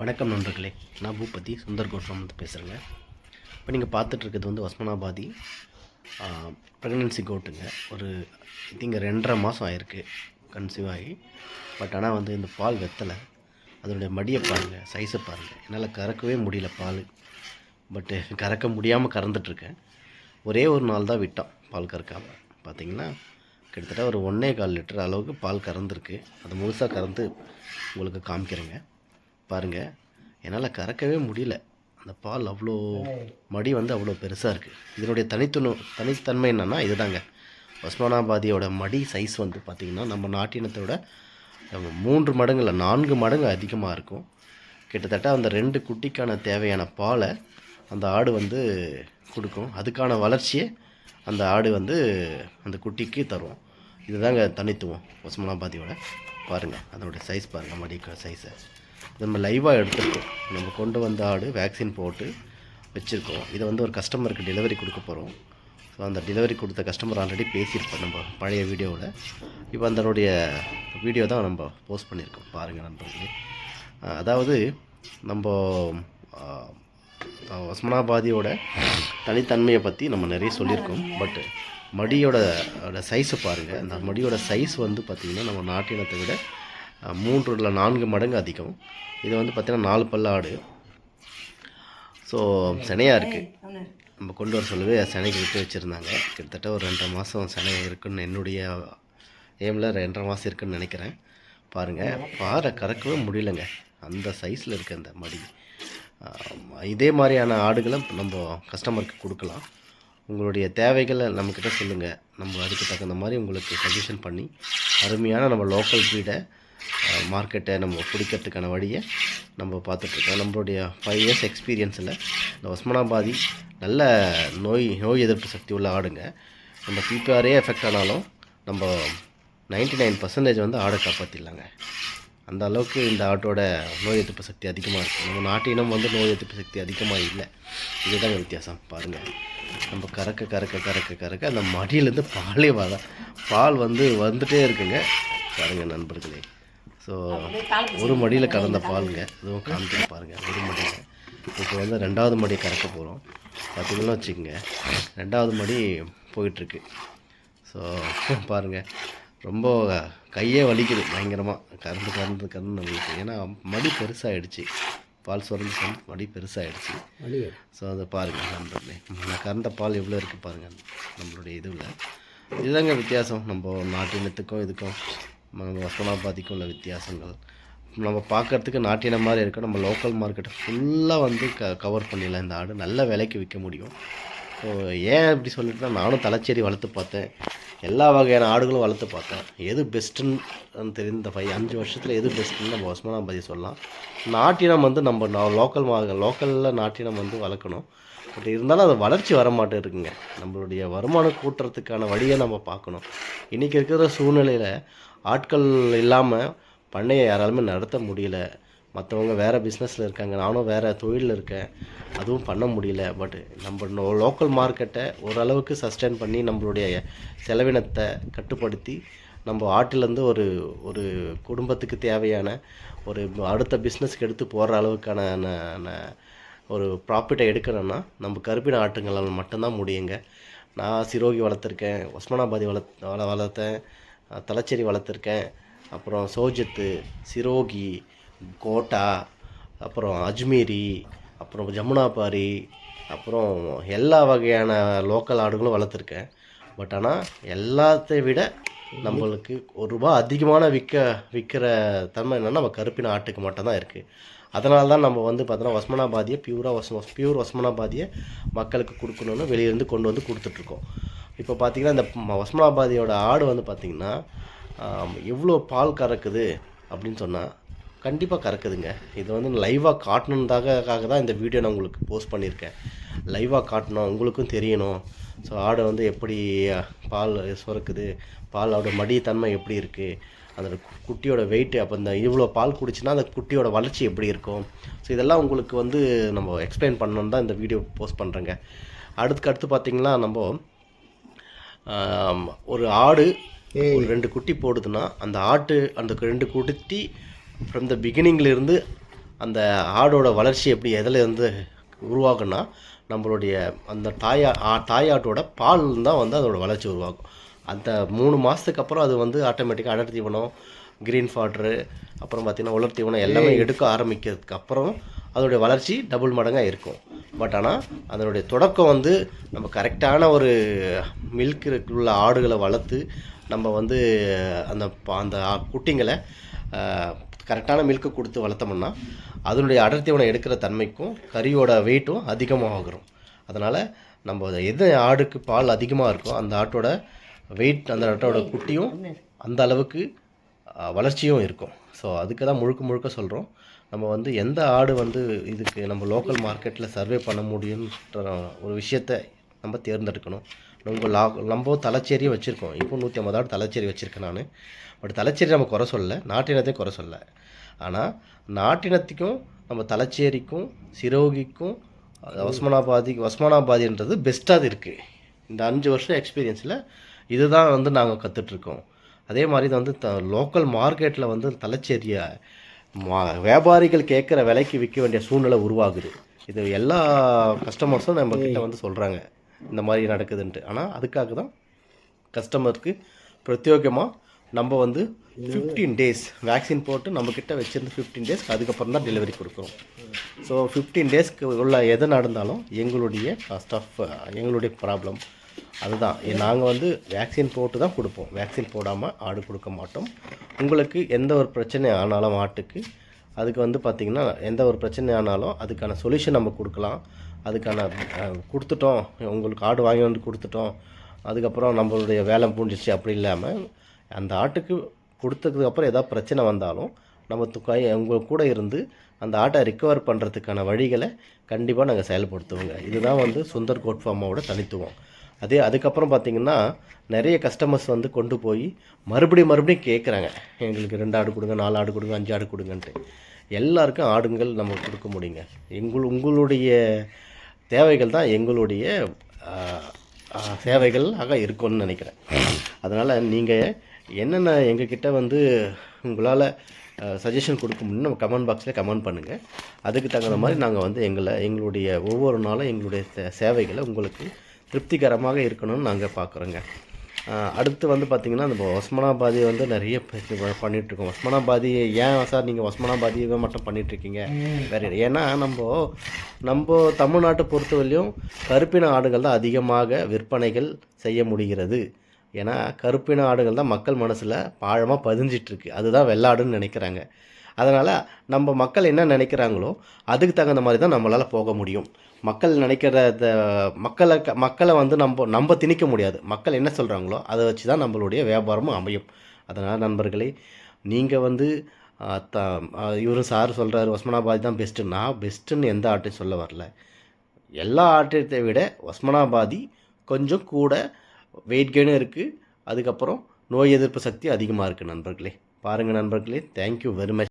வணக்கம் நண்பர்களே. நான் பூபதி சுந்தர் கோட்ரம் வந்து பேசுகிறேங்க இப்போ நீங்கள் பார்த்துட்ருக்கிறது வந்து ஒஸ்மனாபாதி ப்ரெக்னென்சி கோட்டுங்க ஒரு திங்க ரெண்டரை மாதம் ஆயிருக்கு. கன்சீவ் ஆகி. பட் ஆனால் வந்து இந்த பால் வெத்தலை. அதனுடைய மடியை பாருங்கள் சைஸை பாருங்கள் என்னால் கறக்கவே முடியல பால். பட்டு கறக்க முடியாமல் கறந்துட்டுருக்கேன் ஒரே ஒரு நாள் தான் விட்டான் பால் கறக்காமல் பார்த்தீங்கன்னா கிட்டத்தட்ட ஒரு ஒன்றே கால் லிட்டர் அளவுக்கு பால் கறந்துருக்கு. அது முழுசாக கறந்து உங்களுக்கு காமிக்கிறேங்க. பாருங்கள் என்னால் கறக்கவே முடியல. அந்த பால் அவ்வளோ மடி வந்து அவ்வளோ பெருசாக இருக்குது இதனுடைய தனித்துணு தனித்தன்மை என்னென்னா இதுதாங்க. ஒஸ்மானாபாதியோட மடி சைஸ் வந்து பார்த்திங்கன்னா நம்ம நாட்டினத்தோட மூன்று மடங்கு இல்லை நான்கு மடங்கு அதிகமாக இருக்கும். கிட்டத்தட்ட அந்த ரெண்டு குட்டிக்கான தேவையான பாலை அந்த ஆடு வந்து கொடுக்கும். அதுக்கான வளர்ச்சியை அந்த ஆடு வந்து அந்த குட்டிக்கு தரும். இதுதாங்க தனித்துவம் ஒஸ்மானாபாதியோட பாருங்கள் அதனுடைய சைஸ் பாருங்கள் மடிக்க சைஸை நம்ம லைவாக எடுத்துருக்கோம். நம்ம கொண்டு வந்த ஆடு வேக்சின் போட்டு வச்சுருக்கோம். இதை வந்து ஒரு கஸ்டமருக்கு டெலிவரி கொடுக்க போகிறோம் ஸோ அந்த டெலிவரி கொடுத்த கஸ்டமர் ஆல்ரெடி பேசியிருப்போம் நம்ம பழைய வீடியோவில் இப்போ அதனுடைய வீடியோ தான் நம்ம போஸ்ட் பண்ணியிருக்கோம். பாருங்கள் நண்பர்களே. அதாவது நம்ம ஒஸ்மனாபாதியோட தனித்தன்மையை பற்றி நம்ம நிறைய சொல்லியிருக்கோம். பட் மடியோட சைஸை பாருங்கள் அந்த மடியோட சைஸ் வந்து பார்த்திங்கன்னா நம்ம நாட்டினத்தை விட மூன்று இல்லை நான்கு மடங்கு அதிகம். இது வந்து பார்த்திங்கன்னா நாலு பல்ல ஆடு. ஸோ சினையாக இருக்குது நம்ம கொண்டு வர சொல்லவே சினைக்கு விட்டு வச்சுருந்தாங்க. கிட்டத்தட்ட ஒரு ரெண்டரை மாதம் சினை இருக்குன்னு என்னுடைய ஏமில் ரெண்டரை மாதம் இருக்குன்னு நினைக்கிறேன். பாருங்கள் பாறை கறக்கவே முடியலங்க. அந்த சைஸில் இருக்க அந்த மடி. இதே மாதிரியான ஆடுகளை நம்ம கஸ்டமருக்கு கொடுக்கலாம். உங்களுடைய தேவைகளை நம்மக்கிட்ட சொல்லுங்கள் நம்ம அதுக்கு தகுந்த மாதிரி உங்களுக்கு சஜஷன் பண்ணி அருமையான நம்ம லோக்கல் ப்ரீடை மார்க்கெட்டை நம்ம பிடிக்கிறதுக்கான வழியை நம்ம பார்த்துட்ருக்கோம் நம்மளுடைய ஃபைவ் இயர்ஸ் எக்ஸ்பீரியன்ஸில் இந்த ஒஸ்மனாபாதி நல்ல நோய் நோய் எதிர்ப்பு சக்தி உள்ள ஆடுங்க. நம்ம பிபிஆரே எஃபெக்ட் ஆனாலும் நம்ம 99% நைன் பர்சன்டேஜ் வந்து ஆடை காப்பாற்றிடலாங்க அந்த அளவுக்கு இந்த ஆட்டோட நோய் எதிர்ப்பு சக்தி அதிகமாக இருக்குது நம்ம நாட்டினம் வந்து நோய் எதிர்ப்பு சக்தி அதிகமாக இல்லை. இதுதாங்க வித்தியாசம். பாருங்கள் நம்ம கறக்க கறக்க கறக்க கறக்க அந்த மடியிலேருந்து பாலே வர பால் வந்து வந்துகிட்டே இருக்குங்க. பாருங்கள் நண்பர்களே. ஸோ ஒரு மடியில் கறந்த பாலுங்க. இதுவும் காமிக்க பாருங்கள் ஒரு மடியில். இப்போ வந்து ரெண்டாவது மடி கறக்க போகிறோம் பார்த்தீங்கன்னா வச்சுக்கோங்க ரெண்டாவது மடி போயிட்டுருக்கு. ஸோ பாருங்கள் ரொம்ப கையே வலிக்குது பயங்கரமாக கறந்து கறந்து கறந்து நம்மளுக்கு. ஏன்னா மடி பெருசாகிடுச்சு பால் சுரந்து சுரந்து மடி பெருசாகிடுச்சு ஸோ அதை பாருங்கள் நண்பர்களே நான் கறந்த பால் எவ்வளோ இருக்குது பாருங்கள் நம்மளுடைய இதுவில். இதுதாங்க வித்தியாசம். நம்ம நாட்டினத்துக்கும் இதுக்கும் நம்ம வசனாபாதிக்கும் உள்ள வித்தியாசங்கள். நம்ம பார்க்கறதுக்கு நாட்டினம் மாதிரி இருக்கும் நம்ம லோக்கல் மார்க்கெட்டை ஃபுல்லாக வந்து க கவர் பண்ணிடலாம் இந்த ஆடு. நல்ல விலைக்கு விற்க முடியும். ஸோ ஏன் இப்படி சொல்லிட்டுனா நானும் தலைச்சேரி வளர்த்து பார்த்தேன். எல்லா வகையான ஆடுகளும் வளர்த்து பார்த்தேன். எது பெஸ்ட்டுன்னு தெரிந்த ஃபை அஞ்சு வருஷத்தில் எது பெஸ்ட்டுன்னு நம்ம ஒஸ்மானாபாதி சொல்லலாம். நாட்டினம் வந்து நம்ம லோக்கல் மா லோக்கலில் நாட்டினம் வந்து வளர்க்கணும். பட் இருந்தாலும் அது வளர்ச்சி வர மாட்டேருக்குங்க நம்மளுடைய வருமானம் கூட்டுறதுக்கான வழியை நம்ம பார்க்கணும். இன்றைக்கி இருக்கிற சூழ்நிலையில் ஆட்கள் இல்லாமல் பண்ணையை யாராலுமே நடத்த முடியல. மற்றவங்க வேறு பிஸ்னஸில் இருக்காங்க. நானும் வேறு தொழிலில் இருக்கேன். அதுவும் பண்ண முடியல. பட் நம்ம லோக்கல் மார்க்கெட்டை ஓரளவுக்கு சஸ்டெயின் பண்ணி நம்மளுடைய செலவினத்தை கட்டுப்படுத்தி நம்ம ஆட்டிலேருந்து ஒரு ஒரு குடும்பத்துக்கு தேவையான ஒரு அடுத்த பிஸ்னஸ்க்கு எடுத்து போகிற அளவுக்கான ஒரு ப்ராஃபிட்டை எடுக்கணும்னா நம்ம கருப்பின ஆட்டுங்களால் மட்டும்தான் முடியுங்க. நான் சிரோகி வளர்த்துருக்கேன். ஒஸ்மானாபாதி வளர்த் வள வளர்த்தேன். தலைச்செடி தலைச்சேரி வளர்த்துருக்கேன். அப்புறம் சோஜத்து சிரோகி கோட்டா அப்புறம் அஜ்மீரி அப்புறம் ஜமுனாபாரி அப்புறம் எல்லா வகையான லோக்கல் ஆடுகளும் வளர்த்துருக்கேன். பட் ஆனால் எல்லாத்தை விட நம்மளுக்கு ஒரு ரூபா அதிகமான விற்க விற்கிற தன்மை என்னென்னா நம்ம கருப்பின ஆட்டுக்கு மட்டும்தான் இருக்குது அதனால தான் நம்ம வந்து பார்த்தோன்னா ஒஸ்மனாபாதியை பியூராக ஒஸ் பியூர் ஒஸ்மனாபாதியை மக்களுக்கு கொடுக்கணுன்னு வெளியிலேருந்து கொண்டு வந்து கொடுத்துட்ருக்கோம் இப்போ பார்த்தீங்கன்னா இந்த ம- ஆடு வந்து பார்த்திங்கன்னா எவ்வளோ பால் கறக்குது அப்படின்னு சொன்னால் கண்டிப்பாக கறக்குதுங்க. இது வந்து லைவாக காட்டணுன்றதுக்காக தான் இந்த வீடியோ நான் உங்களுக்கு போஸ்ட் பண்ணியிருக்கேன். லைவாக காட்டணும் உங்களுக்கும் தெரியணும். ஸோ ஆடு வந்து எப்படி பால் சுரக்குது பால் அதோட மடித்தன்மை எப்படி இருக்குது அந்த குட்டியோட வெயிட் அப்போ இந்த இவ்வளோ பால் குடிச்சுன்னா அந்த குட்டியோட வளர்ச்சி எப்படி இருக்கும். ஸோ இதெல்லாம் உங்களுக்கு வந்து நம்ம எக்ஸ்பிளைன் பண்ணணுன்னு தான் இந்த வீடியோ போஸ்ட் பண்ணுறேங்க அடுத்துக்கு அடுத்து பார்த்திங்கன்னா நம்ம ஒரு ஆடு ஒரு ரெண்டு குட்டி போடுதுன்னா அந்த ஆட்டு அந்த ரெண்டு குட்டி ஃப்ரம் த இருந்து அந்த ஆடோட வளர்ச்சி எப்படி எதில் வந்து உருவாகும்னா நம்மளுடைய அந்த தாயா தாயாட்டோட பால் தான் வந்து அதோட வளர்ச்சி உருவாகும் அந்த மூணு மாதத்துக்கு அப்புறம் அது வந்து ஆட்டோமேட்டிக்காக அடர் தீவனம் க்ரீன் ஃபாட்ரு அப்புறம் பார்த்திங்கன்னா உலர் தீவனம் எல்லாமே எடுக்க ஆரம்பிக்கிறதுக்கு அப்புறம் அதோடைய வளர்ச்சி டபுள் மடங்காக இருக்கும். பட் ஆனால் அதனுடைய தொடக்கம் வந்து நம்ம கரெக்டான ஒரு மில்க் உள்ள ஆடுகளை வளர்த்து நம்ம வந்து அந்த அந்த குட்டிங்களை கரெக்டான மில்க்கு கொடுத்து வளர்த்தோம்னா அதனுடைய அடர் எடுக்கிற தன்மைக்கும் கறியோட வெயிட்டும் அதிகமாகும் அதனால் நம்ம எது ஆடுக்கு பால் அதிகமாக இருக்கோ அந்த ஆட்டோட வெயிட் அந்த ஆட்டோட குட்டியும் அந்த அளவுக்கு வளர்ச்சியும் இருக்கும். ஸோ அதுக்கு தான் முழுக்க முழுக்க சொல்கிறோம் நம்ம வந்து எந்த ஆடு வந்து இதுக்கு நம்ம லோக்கல் மார்க்கெட்டில் சர்வே பண்ண முடியுன்ற ஒரு விஷயத்தை நம்ம தேர்ந்தெடுக்கணும். நம்ம லா நம்ம தலைச்சேரியும் வச்சுருக்கோம். இப்போ நூற்றி ஐம்பது ஆடு தலைச்சேரி வச்சுருக்கேன் நான். பட் தலைச்சேரி நம்ம குறை சொல்லலை. நாட்டினத்தையும் குறை சொல்லலை. ஆனால் நாட்டினத்துக்கும் நம்ம தலைச்சேரிக்கும் சிரோகிக்கும் ஒஸ்மனாபாதி ஒஸ்மானாபாதின்றது பெஸ்ட்டாக இருக்குது இந்த அஞ்சு வருஷம் எக்ஸ்பீரியன்ஸில் இதுதான் வந்து நாங்கள் கற்றுட்ருக்கோம் அதே மாதிரி இது வந்து த லோக்கல் மார்க்கெட்டில் வந்து தலைச்சேரியை வியாபாரிகள் கேட்குற விலைக்கு விற்க வேண்டிய சூழ்நிலை உருவாகுது. இது எல்லா கஸ்டமர்ஸும் நம்ம கிட்ட வந்து சொல்கிறாங்க இந்த மாதிரி நடக்குதுன்ட்டு. ஆனால் அதுக்காக தான் கஸ்டமருக்கு பிரத்யோகமாக நம்ம வந்து ஃபிஃப்டீன் டேஸ் வேக்சின் போட்டு நம்மக்கிட்ட வச்சுருந்து ஃபிஃப்டீன் டேஸ்க்கு அதுக்கப்புறம் தான் டெலிவரி கொடுக்குறோம். ஸோ ஃபிஃப்டீன் டேஸ்க்கு உள்ள எது நடந்தாலும் எங்களுடைய காஸ்ட் ஆஃப் எங்களுடைய ப்ராப்ளம் அதுதான். நாங்கள் வந்து வேக்சின் போட்டு தான் கொடுப்போம். வேக்சின் போடாமல் ஆடு கொடுக்க மாட்டோம். உங்களுக்கு எந்த ஒரு பிரச்சனை ஆனாலும் ஆட்டுக்கு அதுக்கு வந்து பார்த்திங்கன்னா எந்த ஒரு பிரச்சனை ஆனாலும் அதுக்கான சொல்யூஷன் நம்ம கொடுக்கலாம். அதுக்கான கொடுத்துட்டோம். உங்களுக்கு ஆடு வாங்கி வந்து கொடுத்துட்டோம். அதுக்கப்புறம் நம்மளுடைய வேலை முடிஞ்சிச்சு அப்படி இல்லாமல் அந்த ஆட்டுக்கு கொடுத்ததுக்கு அப்புறம் ஏதாவது பிரச்சனை வந்தாலும் நம்ம துக்கை உங்கள் கூட இருந்து அந்த ஆட்டை ரிக்கவர் பண்ணுறதுக்கான வழிகளை கண்டிப்பாக நாங்கள் செயல்படுத்துவோங்க. இதுதான் வந்து சுந்தர் கோட் ஃபார்மோட தனித்துவம். அதே அதுக்கப்புறம் பார்த்தீங்கன்னா நிறைய கஸ்டமர்ஸ் வந்து கொண்டு போய் மறுபடியும் மறுபடியும் கேட்குறாங்க எங்களுக்கு ரெண்டு ஆடு கொடுங்க நாலு ஆடு கொடுங்க அஞ்சு ஆடு கொடுங்கன்ட்டு. எல்லாருக்கும் ஆடுங்கள் நம்ம கொடுக்க முடியுங்க. எங்கள் உங்களுடைய தேவைகள் தான் எங்களுடைய சேவைகளாக இருக்கும்னு நினைக்கிறேன். அதனால் நீங்கள் என்னென்ன எங்ககிட்ட வந்து உங்களால் சஜஷன் கொடுக்க முடியும் நம்ம கமெண்ட் பாக்ஸில் கமெண்ட் பண்ணுங்கள் அதுக்கு தகுந்த மாதிரி நாங்கள் வந்து எங்களை எங்களுடைய ஒவ்வொரு நாளும் எங்களுடைய சே- சேவைகளை உங்களுக்கு திருப்திகரமாக இருக்கணும்னு நாங்கள் பார்க்குறோங்க அடுத்து வந்து பார்த்திங்கன்னா நம்ம ஒஸ்மனாபாதி வந்து நிறைய இருக்கோம் ஒஸ்மனாபாதி ஏன் சார் நீங்கள் ஒஸ்மனாபாதியை மட்டும் பண்ணிட்டு இருக்கீங்க வேற? ஏன்னா நம்ம நம்ம தமிழ்நாட்டை பொறுத்தவரையிலும் கருப்பின ஆடுகள் தான் அதிகமாக விற்பனைகள் செய்ய முடிகிறது. ஏன்னா கருப்பின ஆடுகள் தான் மக்கள் மனசில் ஆழமாக பதிஞ்சிட்ருக்கு. அதுதான் வெள்ளாடுன்னு நினைக்கிறாங்க. அதனால் நம்ம மக்கள் என்ன நினைக்கிறாங்களோ அதுக்கு தகுந்த மாதிரி தான் நம்மளால் போக முடியும். மக்கள் நினைக்கிறத மக்களை க- மக்களை வந்து நம்ம நம்ம திணிக்க முடியாது. மக்கள் என்ன சொல்கிறாங்களோ அதை வச்சு தான் நம்மளுடைய வியாபாரமும் அமையும். அதனால் நண்பர்களே நீங்கள் வந்து த இவர் சார் சொல்கிறாரு ஒஸ்மனாபாத் தான் பெஸ்ட்டு நான் பெஸ்ட்டுன்னு எந்த ஆட்டையும் சொல்ல வரல. எல்லா ஆட்டத்தை விட ஒஸ்மனாபாதி கொஞ்சம் கூட வெயிட் கெயினும் இருக்குது அதுக்கப்புறம் நோய் எதிர்ப்பு சக்தி அதிகமாக இருக்குது நண்பர்களே. பாருங்கள் நண்பர்களே தேங்க்யூ வெரி மச்